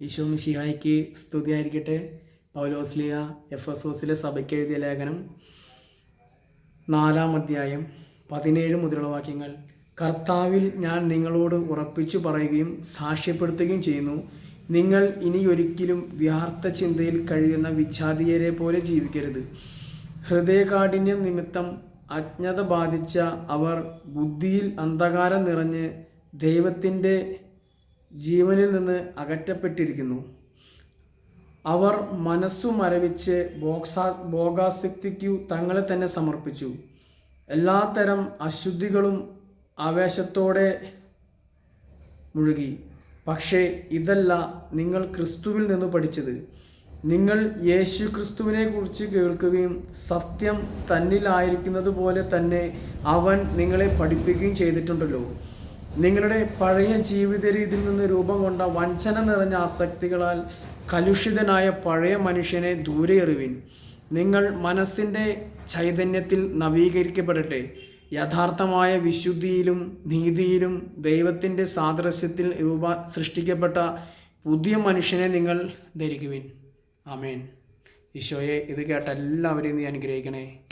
ഈശോ മിശിഹായ്ക്ക് സ്തുതിയായിരിക്കട്ടെ. പൗലോസ്ലിയ F S ഓസിലെ സഭയ്ക്ക് എഴുതിയ ലേഖനം. നാലാം അധ്യായം പതിനേഴ് മുതലുള്ള വാക്യങ്ങൾ. കർത്താവിൽ ഞാൻ നിങ്ങളോട് ഉറപ്പിച്ചു പറയുകയും സാക്ഷ്യപ്പെടുത്തുകയും ചെയ്യുന്നു. നിങ്ങൾ ഇനിയൊരിക്കലും വ്യാർത്ഥ ചിന്തയിൽ കഴിയുന്ന വിച്ഛാദിയരെ പോലെ ജീവിക്കരുത്. ഹൃദയകാഠിന്യം നിമിത്തം അജ്ഞത ബാധിച്ച അവർ ബുദ്ധിയിൽ അന്ധകാരം നിറഞ്ഞ് ദൈവത്തിന്റെ ജീവനിൽ നിന്ന് അകറ്റപ്പെട്ടിരിക്കുന്നു. അവർ മനസ്സു മരവിച്ച് ബോക്സാ ഭോഗാസക്തിക്കു തങ്ങളെ തന്നെ സമർപ്പിച്ചു. എല്ലാത്തരം അശുദ്ധികളും ആവേശത്തോടെ മുഴുകി. പക്ഷേ ഇതല്ല നിങ്ങൾ ക്രിസ്തുവിൽ നിന്ന് പഠിച്ചത്. നിങ്ങൾ യേശു ക്രിസ്തുവിനെ കുറിച്ച് കേൾക്കുകയും സത്യം തന്നിലായിരിക്കുന്നത് പോലെ തന്നെ അവൻ നിങ്ങളെ പഠിപ്പിക്കുകയും ചെയ്തിട്ടുണ്ടല്ലോ. നിങ്ങളുടെ പഴയ ജീവിത രീതിയിൽ നിന്ന് രൂപം കൊണ്ട വഞ്ചന നിറഞ്ഞ ആസക്തികളാൽ കലുഷിതനായ പഴയ മനുഷ്യനെ ദൂരെ എറിവിൻ നിങ്ങൾ മനസ്സിന്റെ ചൈതന്യത്തിൽ നവീകരിക്കപ്പെടട്ടെ. യഥാർത്ഥമായ വിശുദ്ധിയിലും നീതിയിലും ദൈവത്തിന്റെ സാദൃശ്യത്തിൽ രൂപ സൃഷ്ടിക്കപ്പെട്ട പുതിയ മനുഷ്യനെ നിങ്ങൾ ധരിക്കുവിൻ. ആമേൻ. ഈശോയെ ഇത് കേട്ട എല്ലാവരെയും നീ അനുഗ്രഹിക്കണേ